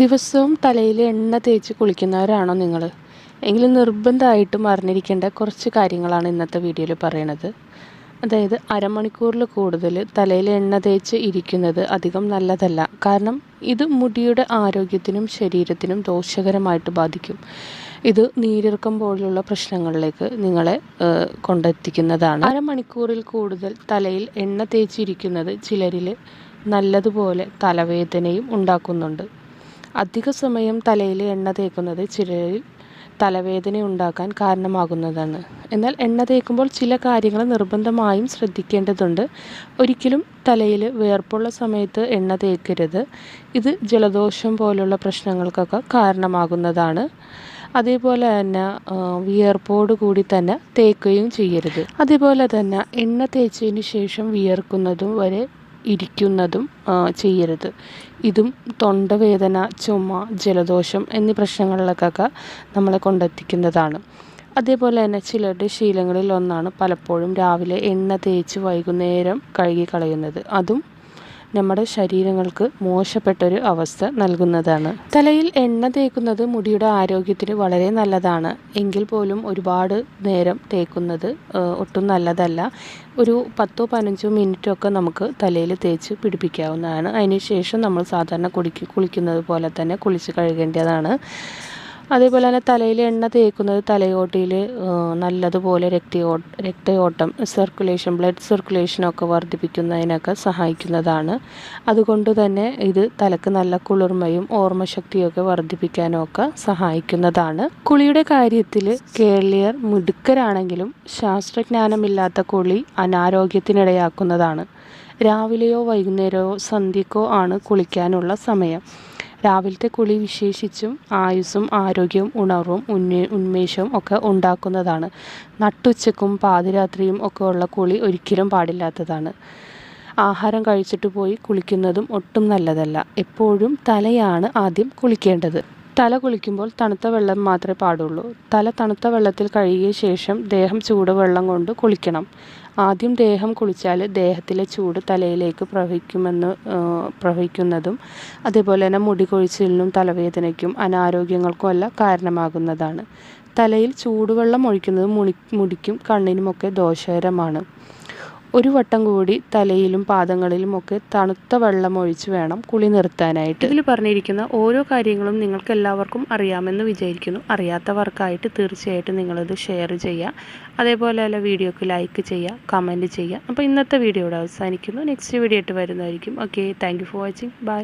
ദിവസവും തലയിൽ എണ്ണ തേച്ച് കുളിക്കുന്നവരാണോ നിങ്ങൾ? എങ്കിൽ നിർബന്ധമായിട്ടും അറിഞ്ഞിരിക്കേണ്ട കുറച്ച് കാര്യങ്ങളാണ് ഇന്നത്തെ വീഡിയോയിൽ പറയണത്. അതായത് അരമണിക്കൂറിൽ കൂടുതൽ തലയിൽ എണ്ണ തേച്ച് ഇരിക്കുന്നത് അധികം നല്ലതല്ല. കാരണം ഇത് മുടിയുടെ ആരോഗ്യത്തിനും ശരീരത്തിനും ദോഷകരമായിട്ട് ബാധിക്കും. ഇത് നീരിറക്കം പോലുള്ള പ്രശ്നങ്ങളിലേക്ക് നിങ്ങളെ കൊണ്ടെത്തിക്കുന്നതാണ്. അരമണിക്കൂറിൽ കൂടുതൽ തലയിൽ എണ്ണ തേച്ചിരിക്കുന്നത് ചിലരിൽ നല്ലതുപോലെ തലവേദനയും ഉണ്ടാക്കുന്നുണ്ട്. അധിക സമയം തലയിൽ എണ്ണ തേക്കുന്നത് ചിലരിൽ തലവേദന ഉണ്ടാക്കാൻ കാരണമാകുന്നതാണ്. എന്നാൽ എണ്ണ തേക്കുമ്പോൾ ചില കാര്യങ്ങൾ നിർബന്ധമായും ശ്രദ്ധിക്കേണ്ടതുണ്ട്. ഒരിക്കലും തലയിൽ വേർപ്പുള്ള സമയത്ത് എണ്ണ തേക്കരുത്. ഇത് ജലദോഷം പോലുള്ള പ്രശ്നങ്ങൾക്കൊക്കെ കാരണമാകുന്നതാണ്. അതേപോലെ തന്നെ വിയർപ്പോട് കൂടി തന്നെ തേക്കുകയും ചെയ്യരുത്. അതേപോലെ തന്നെ എണ്ണ തേച്ചതിന് ശേഷം വിയർക്കുന്നതും വരെ ഇരിക്കുന്നതും ചെയ്യരുത്. ഇതും തൊണ്ടവേദന ചുമ ജലദോഷം എന്നീ പ്രശ്നങ്ങളിലേക്കൊക്കെ നമ്മളെ കൊണ്ടെത്തിക്കുന്നതാണ്. അതേപോലെ തന്നെ ചിലരുടെ ശീലങ്ങളിൽ ഒന്നാണ് പലപ്പോഴും രാവിലെ എണ്ണ തേച്ച് വൈകുന്നേരം കഴുകി കളയുന്നത്. അതും നമ്മുടെ ശരീരങ്ങൾക്ക് മോശപ്പെട്ടൊരു അവസ്ഥ നൽകുന്നതാണ്. തലയിൽ എണ്ണ തേക്കുന്നത് മുടിയുടെ ആരോഗ്യത്തിന് വളരെ നല്ലതാണ്. എങ്കിൽ പോലും ഒരുപാട് നേരം തേക്കുന്നത് ഒട്ടും നല്ലതല്ല. ഒരു പത്തോ പതിനഞ്ചോ മിനിറ്റോ ഒക്കെ നമുക്ക് തലയിൽ തേച്ച് പിടിപ്പിക്കാവുന്നതാണ്. അതിനുശേഷം നമ്മൾ സാധാരണ കുളിക്ക് കുളിക്കുന്നത് പോലെ തന്നെ കുളിച്ച് കഴുകേണ്ടതാണ്. അതേപോലെ തന്നെ തലയിൽ എണ്ണ തേക്കുന്നത് തലയോട്ടിയിൽ നല്ലതുപോലെ രക്തയോ രക്തയോട്ടം സർക്കുലേഷൻ ബ്ലഡ് സർക്കുലേഷനൊക്കെ വർദ്ധിപ്പിക്കുന്നതിനൊക്കെ സഹായിക്കുന്നതാണ്. അതുകൊണ്ട് തന്നെ ഇത് തലക്ക് നല്ല കുളിർമയും ഓർമ്മശക്തിയൊക്കെ വർദ്ധിപ്പിക്കാനൊക്കെ സഹായിക്കുന്നതാണ്. കുളിയുടെ കാര്യത്തിൽ കേരളീയർ മിടുക്കരാണെങ്കിലും ശാസ്ത്രജ്ഞാനമില്ലാത്ത കുളി അനാരോഗ്യത്തിനിടയാക്കുന്നതാണ്. രാവിലെയോ വൈകുന്നേരമോ സന്ധ്യക്കോ ആണ് കുളിക്കാനുള്ള സമയം. രാവിലത്തെ കുളി വിശേഷിച്ചും ആയുസ്സും ആരോഗ്യവും ഉണർവും ഉന്മേ ഉന്മേഷവും ഒക്കെ ഉണ്ടാക്കുന്നതാണ്. നട്ടുച്ചക്കും പാതിരാത്രിയും ഒക്കെ ഉള്ള കുളി ഒരിക്കലും പാടില്ലാത്തതാണ്. ആഹാരം കഴിച്ചിട്ട് പോയി കുളിക്കുന്നതും ഒട്ടും നല്ലതല്ല. എപ്പോഴും തലയാണ് ആദ്യം കുളിക്കേണ്ടത്. തല കുളിക്കുമ്പോൾ തണുത്ത വെള്ളം മാത്രമേ പാടുള്ളൂ. തല തണുത്ത വെള്ളത്തിൽ കഴുകിയ ശേഷം ദേഹം ചൂടുവെള്ളം കൊണ്ട് കുളിക്കണം. ആദ്യം ദേഹം കുളിച്ചാൽ ദേഹത്തിലെ ചൂട് തലയിലേക്ക് പ്രവഹിക്കുമെന്ന് പ്രവഹിക്കുന്നതും അതേപോലെ തന്നെ മുടി കൊഴിച്ചിലിനും തലവേദനയ്ക്കും അനാരോഗ്യങ്ങൾക്കും എല്ലാം കാരണമാകുന്നതാണ്. തലയിൽ ചൂടുവെള്ളം ഒഴിക്കുന്നത് മുടി മുടിക്കും കണ്ണിനുമൊക്കെ ദോഷകരമാണ്. ഒരു വട്ടം കൂടി തലയിലും പാദങ്ങളിലും ഒക്കെ തണുത്ത വെള്ളം ഒഴിച്ച് വേണം കുളി നിർത്താനായിട്ട്. ഇതിൽ പറഞ്ഞിരിക്കുന്ന ഓരോ കാര്യങ്ങളും നിങ്ങൾക്ക് എല്ലാവർക്കും അറിയാമെന്ന് വിചാരിക്കുന്നു. അറിയാത്തവർക്കായിട്ട് തീർച്ചയായിട്ടും നിങ്ങളത് ഷെയർ ചെയ്യുക അതേപോലെ അല്ല വീഡിയോക്ക് ലൈക്ക് ചെയ്യുക കമന്റ് ചെയ്യുക അപ്പോൾ ഇന്നത്തെ വീഡിയോ ഇവിടെ അവസാനിക്കുന്നു. നെക്സ്റ്റ് വീഡിയോ ആയിട്ട് വരുന്നതായിരിക്കും. Okay thank for watching. Bye.